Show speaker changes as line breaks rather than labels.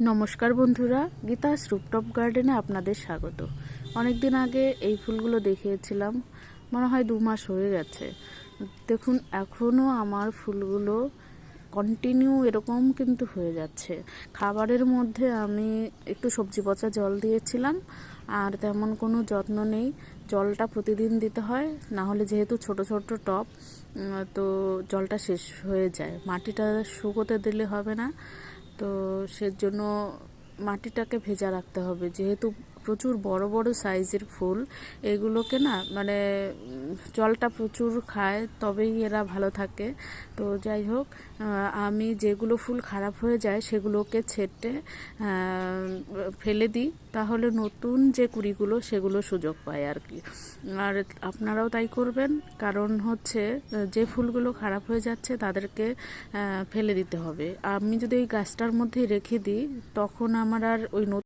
নমস্কার বন্ধুরা গীতাস রুপটপ গার্ডেনে আপনাদের স্বাগত। অনেক দিন আগে এই ফুলগুলো দেখিয়েছিলাম মনে হয় দু মাস হয়ে গেছে। দেখুন এখনও আমার ফুলগুলো কন্টিনিউ এরকম কিন্তু হয়ে যাচ্ছে। খাবারের মধ্যে আমি একটু সবজি পচা জল দিয়েছিলাম আর তেমন কোনো যত্ন নেই। জলটা প্রতিদিন দিতে হয় না হলে যেহেতু ছোট ছোট উম, তো জলটা শেষ হয়ে যায়। মাটিটা শুকোতে দিলে হবে না। তো সেজন্য মাটিটাকে ভেজা রাখতে হবে। যেহেতু প্রচুর বড় বড় সাইজের ফুল। এগুলোকে না মানে জলটা প্রচুর খায়, তবেই এরা ভালো থাকে। তো যাই হোক আমি যেগুলো ফুল খারাপ হয়ে যায় সেগুলোকে ছেটে ফেলে দিই। তাহলে নতুন যে কুড়িগুলো, সেগুলো সুযোগ পায় আর কি। আর আপনারাও তাই করবেন। কারণ হচ্ছে, যে ফুলগুলো খারাপ হয়ে যাচ্ছে, তাদেরকে ফেলে দিতে হবে। আমি যদি ওই গাছটার মধ্যে রেখে দিই, তখন আমার আর ওই